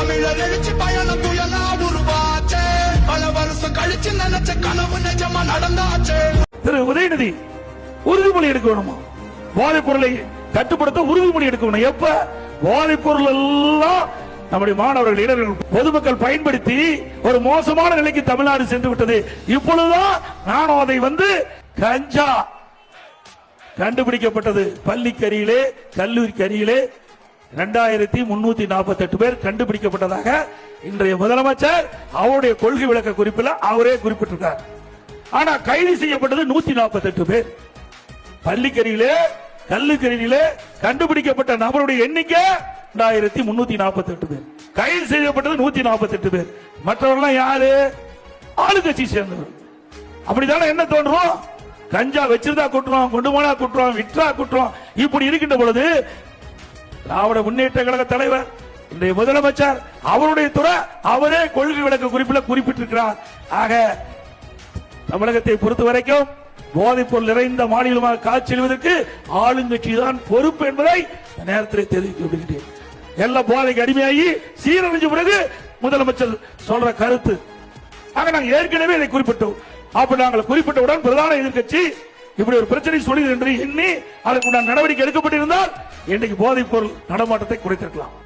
தமிழர் எழுச்சி பயணம் புயலா உருவாச்சே. பல வருஷம் கழிச்சு நினைச்ச கனவு நிஜமா நடந்தாச்சே. திரு உதயநிதி உறுதிமொழி எடுக்கணுமா? பொருளை கட்டுப்படுத்த உறுதிமொழி எடுக்கணும். எப்ப? போதைப் பொருள் எல்லாம் நம்முடைய மாணவர்கள் இளைஞர்கள் பொதுமக்கள் பயன்படுத்தி ஒரு மோசமான நிலைக்கு தமிழ்நாடு சென்று விட்டது. இப்பொழுதுதான் நானும் அதை வந்து கஞ்சா கண்டுபிடிக்கப்பட்டது. பள்ளிக்கரியிலே கல்லூரி கரியிலே இரண்டாயிரத்தி முன்னூத்தி நாற்பத்தி எட்டு பேர் கண்டுபிடிக்கப்பட்டதாக இன்றைய முதலமைச்சர் அவருடைய கொள்கை விளக்க குறிப்பில் அவரே குறிப்பிட்டிருக்கார். ஆனா கைது செய்யப்பட்டது நூத்தி நாற்பத்தி எட்டு பேர். பள்ளிக்கரியிலே கல்லுக்கரியிலே கண்டுபிடிக்கப்பட்ட நபருடைய எண்ணிக்கை ரெண்டாயிரத்தி முன்னூத்தி நாற்பத்தி எட்டு பேர். கைது செய்யப்பட்டது நூத்தி நாற்பத்தி எட்டு பேர். மற்றவர்கள் யாரு? ஆளுங்கட்சி சேர்ந்தவர் அப்படித்தானே என்ன தோன்றும்? கஞ்சா வச்சிருந்தா குற்றம் கொண்டு போனா குற்றம் விற்றா குற்றம் இப்படி இருக்கின்ற பொழுது திராவிட முன்னேற்ற கழக தலைவர் இன்றைய முதலமைச்சர் அவருடைய துறை அவரே கொள்கை விளக்கு குறிப்பில் குறிப்பிட்டிருக்கிறார். ஆக தமிழகத்தை பொறுத்த வரைக்கும் போதைப் பொருள் நிறைந்த மாநிலமாக காட்சியளிவதற்கு ஆளுங்கட்சி தான் பொறுப்பு என்பதை நேரத்தில் தெரிவித்து விடுகிறேன் எல்லா போதைக்கு அடிமையாகி சீரழிஞ்ச பிறகு முதலமைச்சர் சொல்ற கருத்து. ஆக நாங்கள் ஏற்கனவே இதை குறிப்பிட்டோம். அப்ப நாங்கள் குறிப்பிட்டவுடன் பிரதான எதிர்க்கட்சி இப்படி ஒரு பிரச்சனை சொல்லி என்று எண்ணி அதற்கு நடவடிக்கை எடுக்கப்பட்டிருந்தால் இன்றைக்கு போதைப் பொருள் நடமாட்டத்தை குறைத்திருக்கலாம்.